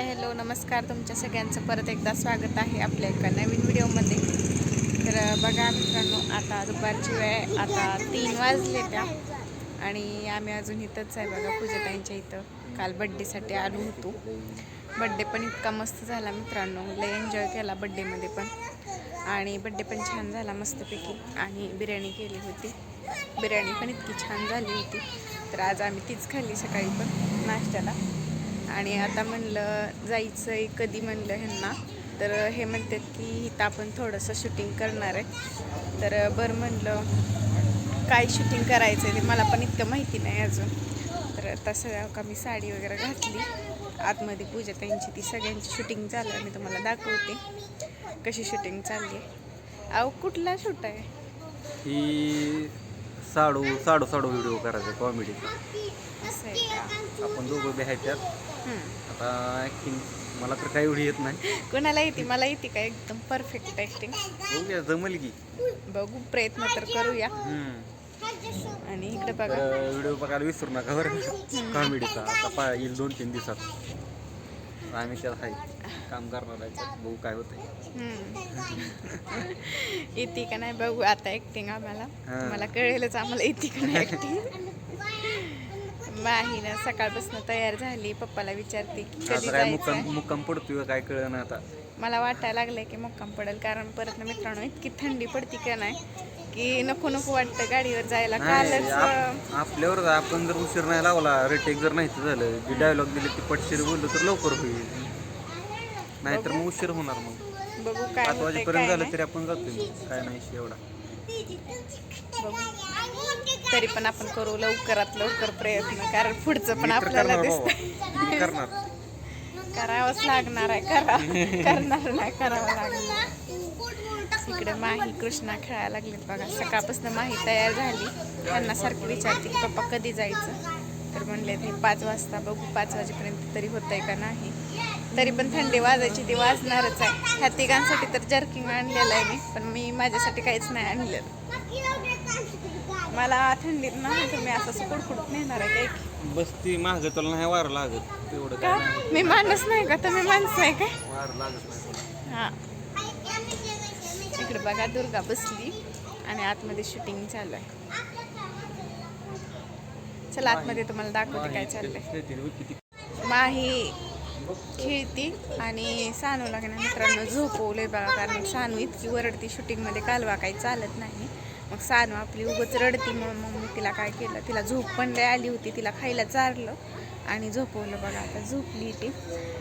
Hi hello नमस्कार. तुमच्या सगळ्यांचं परत एकदा स्वागत आहे आपल्या एका नवीन व्हिडिओमध्ये. तर बघा मित्रांनो आता दुपारची वेळ आता तीन वाजले त्या. आणि आम्ही अजून इथंच आहे बघा पूजाताईंच्या इथं. काल बड्डेसाठी आलो होतो. बड्डे पण इतका मस्त झाला मित्रांनो. लय एन्जॉय केला बड्डेमध्ये पण. आणि बड्डे पण छान झाला मस्तपैकी. आणि बिर्याणी केली होती. बिर्याणी पण इतकी छान झाली होती. तर आज आम्ही तीच खाल्ली सकाळी पण नाश्त्याला. आणि आता म्हणलं जायचं आहे कधी म्हणलं ह्यांना. तर हे म्हणतात की इथं आपण थोडंसं शूटिंग करणार आहे. तर बरं म्हणलं काय शूटिंग करायचं आहे ते मला पण इतकं माहिती नाही अजून. तर तसं का मी साडी वगैरे घातली. आतमध्ये पूजा त्यांची ती सगळ्यांची शूटिंग झालं मी तुम्हाला दाखवते कशी शूटिंग चालली आहे. अहो कुठला शूट आहे? ही साडू साडू साडू व्हिडिओ करायचा कॉमेडीचा असं आहे का? आपण दोघं बी आहेत त्यात. हम्म. आता ॲक्टिंग मला तर काही एवढी येत नाही. कोणाला येते? मला येते का? एकदम परफेक्ट ॲक्टिंग बघूया जमल की. बघू प्रयत्न तर करूया. हम्म. आणि इकडे बघा. तर व्हिडिओ बघायला विसरू नका बरं कॉमेडीचा आता पा येईल दोन तीन दिवसात. आम्ही त्यात आहे काम करणार आहे. बघू काय होतंय. हम्म. येते का नाही बघू आता ऍक्टिंग आम्हाला. मला कळेलच आम्हाला येते का नाही ऍक्टिंग माही ना सकाळपासून तयार झाली. पप्पाला विचारते की कधी मुक्काम पडतोय काय कळ ना आता. मला वाटायला लागलंय की मुक्काम पडेल कारण परत ना मित्रांनो इतकी थंडी पडती का नाही की नको नको वाटतं गाडीवर जायला. कालच आप- आपल्यावर आपण जर उशीर नाही लावला रिटेक जर नाही झालं जे डायलॉग दिले ते पटशीर बोललो तर लवकर होईल. नाहीतर मग उशीर होणार मग. बघू काय पाच वाजेपर्यंत झालं. तरी आपण मग. काय नाही एवढा. बघू. तरी पण आपण करू लवकरात लवकर प्रयत्न कारण पुढचं पण आपल्याला करणार. करावंच लागणार आहे करा करणार नाही करावं लागणार. इकडे माही कृष्णा खेळायला लागलेत बघा. सकाळपासून माही तयार झाली. त्यांना सारखी विचारते की पप्पा कधी जायचं? तर म्हणले ते पाच वाजता बघू पाच वाजेपर्यंत तरी होतंय का नाही? तरी पण थंडी वाजायची ती वाजणारच आहे. ह्या तिघांसाठी तर जर्किंग आणलेलं आहे मी पण मी माझ्यासाठी काहीच नाही आणलेलं. मला थंडीत ना तुम्ही असं असं कुडकुडत नेणार आहे काही बस ती माग तुला नाही वार लागत. एवढं का काय नाही. मी माणूस नाही का? तुम्ही माणसं आहे काय वार लागत नाही तुला. हा. इकडे बघा दुर्गा बसली आणि आतमध्ये शूटिंग चालू आहे. चला आतमध्ये तुम्हाला दाखवते काय चाललंय. खेळते रे, किती? माही खेळती आणि सानूला का नाही मित्रांनो झोपवलंय बघा कारण सानू इतकी वरडती शूटिंगमध्ये कालवा काही चालत नाही. मग सानू आपली उगच रडती म्हणून मग मी तिला काय केलं तिला झोप पण लय आली होती तिला खायला चारलं आणि झोपवलं बघा आता झोपली ती.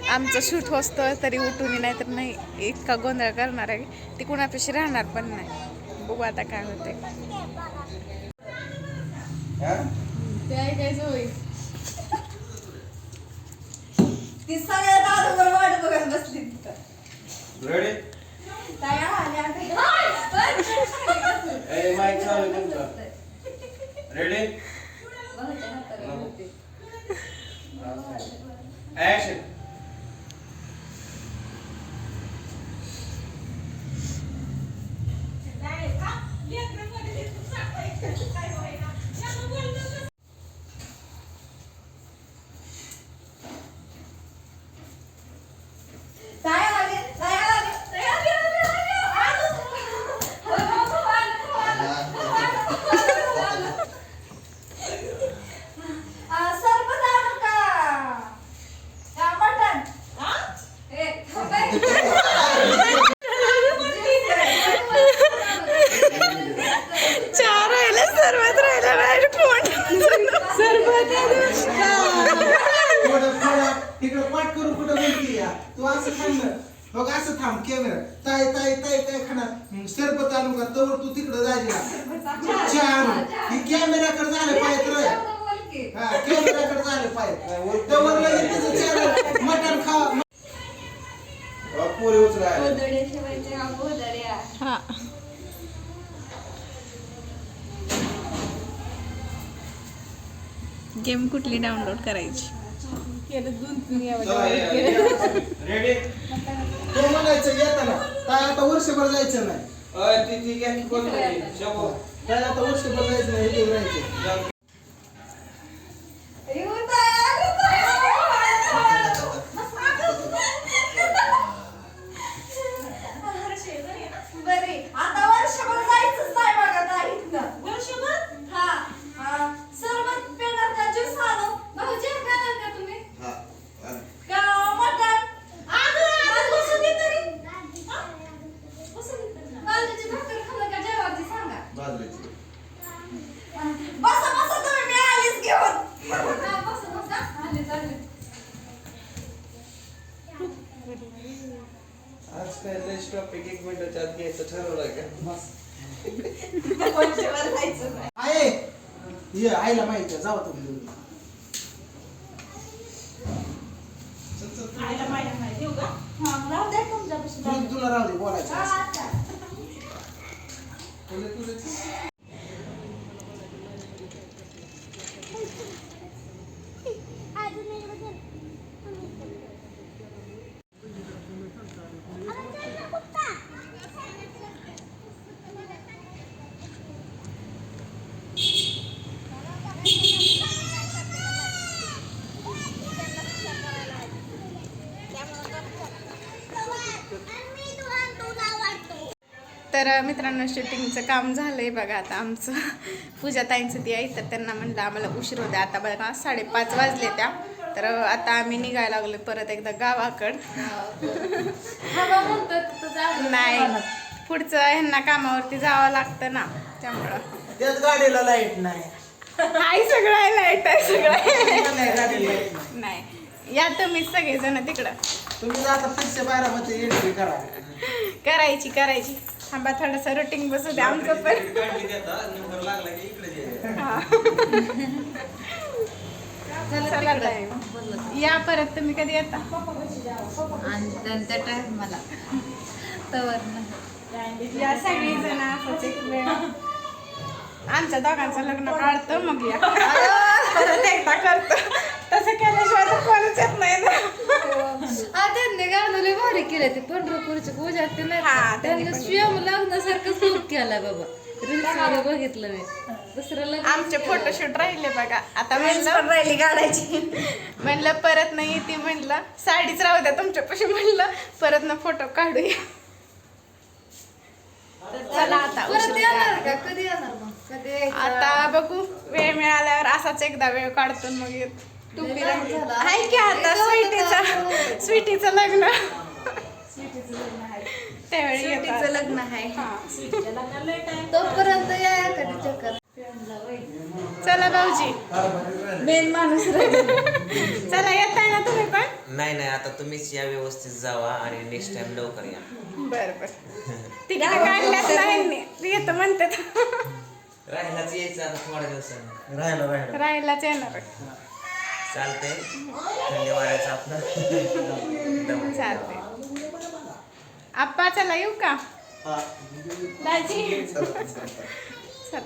आमचं शूट होतं तरी उठून नाही तर नाही इतका गोंधळ करणार आहे. ती कुणापेक्षा राहणार पण नाही. बघू आता काय होतंय. ते सगळ्या बसली तिथं. Action. थोडं थोडं तिकडं पाठ करून कुठं बोलती या तू असं थांब ना. बघ असं थांब कॅमेरा ताय ताय ताय काय खाणार सरबत आणू का तवर तू तिकडं जायला चहा आणू ही कॅमेराकडे झालं पाहिजे हा झालं पाहिजे. तवर लगेच तिचं चॅनल मटण खा. पोरी उचलाय. गोदडे ठेवायचे हा हा करायची रेडी तो म्हणायचं येताना. काय आता वर्षभर जायचं नाही. ती ती घ्या की कोण. काय आता वर्षभर जायचं नाही इथे राहायचं आज काय लयच टॉपिक एक मिनिटाच्या आत घ्यायचं ठरवलंय का वर्षभर जायचं नाही. आहे ये आईला माहिती आहे जावा तुम्ही दोघी. चल, चल, चल. आईला माहिती नाही. देऊ का? हा, राहू दे तुमच्यापाशी. तुला तुला राहू दे बोलायचं हा, असं. तुला तुला तर मित्रांनो शूटिंगचं काम झालंय बघा आता आमचं. पूजा ताईंचं ती आहे तर त्यांना म्हणलं आम्हाला उशीर होते आता बघा साडेपाच वाजले त्या. तर आता आम्ही निघायला लागलो परत एकदा गावाकड. नाही पुढचं ह्यांना कामावरती जावं लागतं ना त्यामुळं. गाडीला लाइट नाही. आहे सगळं आहे लाइट आहे सगळं आहे. नाही, या तुम्हीच सगळेजण तिकडं. तुम्ही आता करायची करायची. थांबा थोडंसं रुटीन बसू द्या आमचं पण. ये. चला ताई. या परत तुम्ही कधी येता? टाइम मला. या सगळी जण आमच्या दोघांचं लग्न काढतो मग या. परत एकदा करतो. तसं केल्याशिवाय कोणच येत नाही ना. त्यांनी गाणं भारी केलं ते पंढरपूरची पूजा ते नाही हा? त्यांनी स्वयं लग्नासारखं सूट केलाय बाबा. रील्स बघितलं मी. दुसरं लग्न आमचे फोटोशूट राहिले बघा. आता म्हणलं राहिली काढायची. म्हणलं परत नाही ती म्हणलं साडीच राहू द्या तुमच्यापाशी म्हणलं परत ना फोटो काढूया. चला आता कधी? आता बघू वेळ मिळाल्यावर असाच एकदा वेळ काढतो मग येत. आहे की आता? स्वीटीचं स्वीटीचं लग्न. त्यावेळी येतात. लग्न आहे. हा. तोपर्यंत या कधी चक्कर चला भाऊजी. मेन माणूस चला येताय ना तुम्ही पण? नाही नाही आता तुम्हीच या व्यवस्थित जावा आणि नेक्स्ट टाइम लवकर या. बर बर. तिकडे काढल्यात नाही. येतं म्हणतात. राहिलाच यायचं आता थोड्या दिवसांनी. राहिला राहिला. राहायलाच येणार. चालतंय. थंडी वाऱ्याचं आपलं. चालते आप्पा चला येऊ का? दाजी. चला.